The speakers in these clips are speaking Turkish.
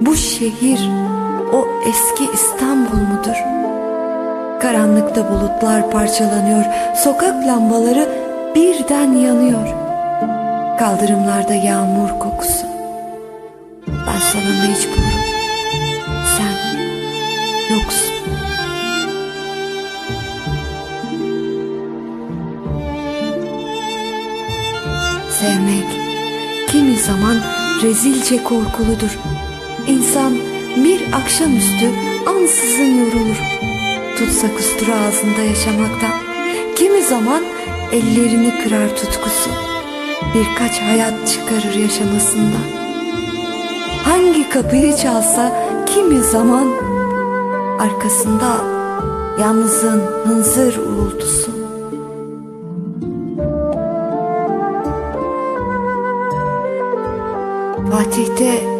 Bu şehir o eski İstanbul mudur? Karanlıkta bulutlar parçalanıyor. Sokak lambaları birden yanıyor. Kaldırımlarda yağmur kokusu. Ben sana mecburum. Sen yoksun. Sevmek kimi zaman rezilce korkuludur. İnsan bir akşamüstü ansızın yorulur. Tutsa kustura ağzında yaşamaktan. Kimi zaman ellerini kırar tutkusu. Birkaç hayat çıkarır yaşamasından. Hangi kapıyı çalsa kimi zaman arkasında yalnızın hınzır uğultusu. Fatih'te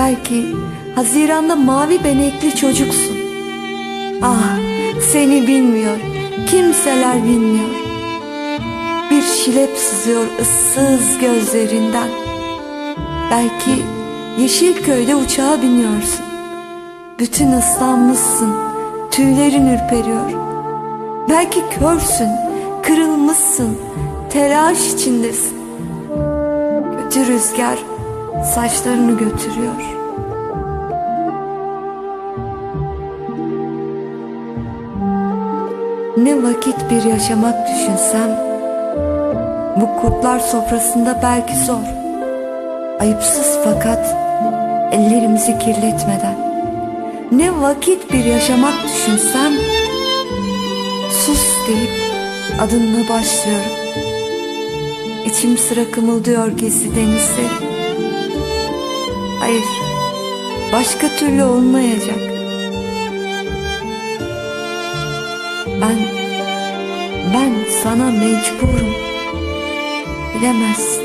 Belki Haziran'da mavi benekli çocuksun. Ah seni bilmiyor, kimseler bilmiyor. Bir şilep sızıyor ıssız gözlerinden. Belki Yeşilköy'de uçağa biniyorsun. Bütün ıslanmışsın, tüylerin ürperiyor. Belki körsün, kırılmışsın, telaş içindesin. Kötü rüzgar saçlarını götürüyor. Ne vakit bir yaşamak düşünsem, bu kurtlar sofrasında belki zor. Ayıpsız fakat ellerimizi kirletmeden. Ne vakit bir yaşamak düşünsem, sus deyip adımla başlıyorum. İçim sıra kımıldıyor gizli denizleri. Hayır, başka türlü olmayacak. Ben, ben sana mecburum. Bilemezsin.